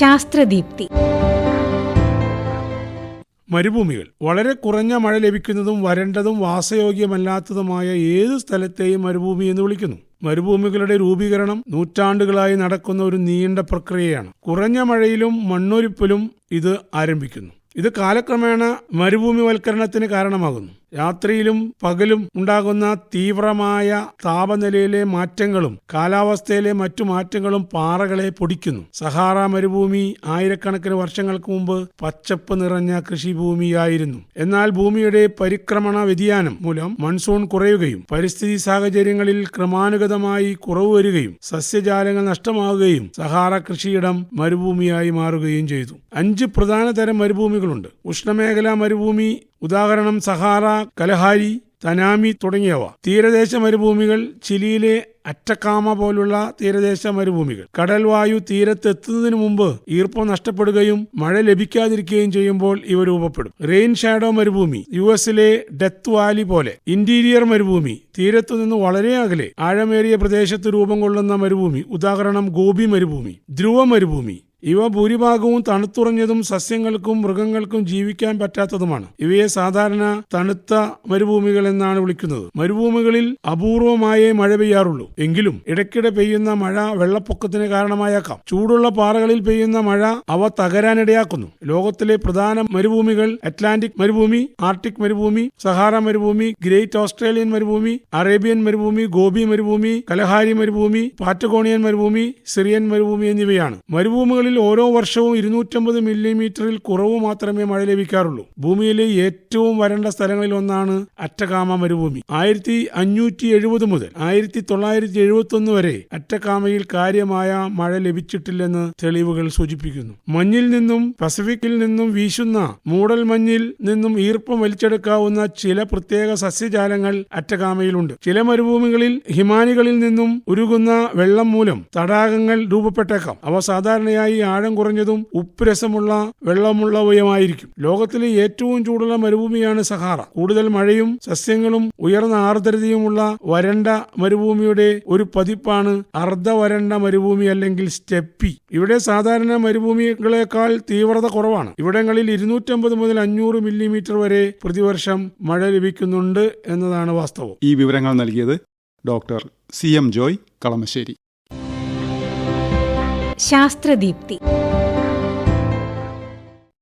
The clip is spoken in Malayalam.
ശാസ്ത്രദീപ്തി. മരുഭൂമികൾ. വളരെ കുറഞ്ഞ മഴ ലഭിക്കുന്നതും വരണ്ടതും വാസയോഗ്യമല്ലാത്തതുമായ ഏത് സ്ഥലത്തെയും മരുഭൂമി എന്ന് വിളിക്കുന്നു. മരുഭൂമികളുടെ രൂപീകരണം നൂറ്റാണ്ടുകളായി നടക്കുന്ന ഒരു നീണ്ട പ്രക്രിയയാണ്. കുറഞ്ഞ മഴയിലും മണ്ണൊലിപ്പിലും ഇത് ആരംഭിക്കുന്നു. ഇത് കാലക്രമേണ മരുഭൂമിവൽക്കരണത്തിന് കാരണമാകുന്നു. രാത്രിയിലും പകലും ഉണ്ടാകുന്ന തീവ്രമായ താപനിലയിലെ മാറ്റങ്ങളും കാലാവസ്ഥയിലെ മറ്റു മാറ്റങ്ങളും പാറകളെ പൊടിക്കുന്നു. സഹാറ മരുഭൂമി ആയിരക്കണക്കിന് വർഷങ്ങൾക്ക് മുമ്പ് പച്ചപ്പ് നിറഞ്ഞ കൃഷിഭൂമിയായിരുന്നു. എന്നാൽ ഭൂമിയുടെ പരിക്രമണ വ്യതിയാനം മൂലം മൺസൂൺ കുറയുകയും പരിസ്ഥിതി സാഹചര്യങ്ങളിൽ ക്രമാനുഗതമായി കുറവ് വരികയും സസ്യജാലങ്ങൾ നഷ്ടമാവുകയും സഹാറ കൃഷിയിടം മരുഭൂമിയായി മാറുകയും ചെയ്തു. അഞ്ച് പ്രധാന തരം മരുഭൂമികളുണ്ട്. ഉഷ്ണമേഖലാ മരുഭൂമി ഉദാഹരണം സഹാറ കലഹാരി തനാമി തുടങ്ങിയവ. തീരദേശ മരുഭൂമികൾ ചിലിയിലെ അറ്റക്കാമ പോലുള്ള തീരദേശ മരുഭൂമികൾ. കടൽവായു തീരത്തെത്തുന്നതിന് മുമ്പ് ഈർപ്പം നഷ്ടപ്പെടുകയും മഴ ലഭിക്കാതിരിക്കുകയും ചെയ്യുമ്പോൾ ഇവ രൂപപ്പെടും. റെയിൻ ഷാഡോ മരുഭൂമി യു എസിലെ ഡെത്ത് വാലി പോലെ. ഇന്റീരിയർ മരുഭൂമി തീരത്തു നിന്ന് വളരെ അകലെ. ആഴമേറിയ പ്രദേശത്ത് രൂപം കൊള്ളുന്ന മരുഭൂമി ഉദാഹരണം ഗോപി മരുഭൂമി. ധ്രുവ മരുഭൂമി ഇവ ഭൂരിഭാഗവും തണുത്തുറഞ്ഞതും സസ്യങ്ങൾക്കും മൃഗങ്ങൾക്കും ജീവിക്കാൻ പറ്റാത്തതുമാണ്. ഇവയെ സാധാരണ തണുത്ത മരുഭൂമികൾ എന്നാണ് വിളിക്കുന്നത്. മരുഭൂമികളിൽ അപൂർവമായേ മഴ പെയ്യാറുള്ളൂ. എങ്കിലും ഇടയ്ക്കിടെ പെയ്യുന്ന മഴ വെള്ളപ്പൊക്കത്തിന് കാരണമായേക്കാം. ചൂടുള്ള പാറകളിൽ പെയ്യുന്ന മഴ അവ തകരാനിടയാക്കുന്നു. ലോകത്തിലെ പ്രധാന മരുഭൂമികൾ അറ്റ്ലാന്റിക് മരുഭൂമി ആർട്ടിക് മരുഭൂമി സഹാറ മരുഭൂമി ഗ്രേറ്റ് ഓസ്ട്രേലിയൻ മരുഭൂമി അറേബ്യൻ മരുഭൂമി ഗോപി മരുഭൂമി കലഹാരി മരുഭൂമി പാറ്റഗോണിയൻ മരുഭൂമി സിറിയൻ മരുഭൂമി എന്നിവയാണ്. മരുഭൂമികളിൽ ഓരോ വർഷവും ഇരുന്നൂറ്റമ്പത് മില്ലിമീറ്ററിൽ കുറവ് മാത്രമേ മഴ ലഭിക്കാറുള്ളൂ. ഭൂമിയിലെ ഏറ്റവും വരണ്ട സ്ഥലങ്ങളിൽ ഒന്നാണ് അറ്റകാമ മരുഭൂമി. ആയിരത്തി അഞ്ഞൂറ്റി എഴുപത് മുതൽ ആയിരത്തി തൊള്ളായിരത്തി എഴുപത്തി ഒന്ന് വരെ അറ്റകാമയിൽ കാര്യമായ മഴ ലഭിച്ചിട്ടില്ലെന്ന് തെളിവുകൾ സൂചിപ്പിക്കുന്നു. മഞ്ഞിൽ നിന്നും പസഫിക്കിൽ നിന്നും വീശുന്ന മൂടൽ മഞ്ഞിൽ നിന്നും ഈർപ്പം വലിച്ചെടുക്കാവുന്ന ചില പ്രത്യേക സസ്യജാലങ്ങൾ അറ്റകാമയിലുണ്ട്. ചില മരുഭൂമികളിൽ ഹിമാനികളിൽ നിന്നും ഉരുകുന്ന വെള്ളം മൂലം തടാകങ്ങൾ രൂപപ്പെട്ടേക്കാം. അവ സാധാരണയായി ആഴം കുറഞ്ഞതും ഉപ്പുരസമുള്ള വെള്ളമുള്ളവയുമായിരിക്കും. ലോകത്തിലെ ഏറ്റവും ചൂടുള്ള മരുഭൂമിയാണ് സഹാറ. കൂടുതൽ മഴയും സസ്യങ്ങളും ഉയർന്ന ആർദ്രതയുമുള്ള വരണ്ട മരുഭൂമിയുടെ ഒരു പതിപ്പാണ് അർദ്ധവരണ്ട മരുഭൂമി അല്ലെങ്കിൽ സ്റ്റെപ്പി. ഇവിടെ സാധാരണ മരുഭൂമികളെക്കാൾ തീവ്രത കുറവാണ്. ഇവിടങ്ങളിൽ ഇരുന്നൂറ്റമ്പത് മുതൽ അഞ്ഞൂറ് മില്ലിമീറ്റർ വരെ പ്രതിവർഷം മഴ ലഭിക്കുന്നുണ്ട് എന്നതാണ് വാസ്തവം. ഈ വിവരങ്ങൾ നൽകിയത് doctor C M Joy Kalamassery. Sasthradeepthi.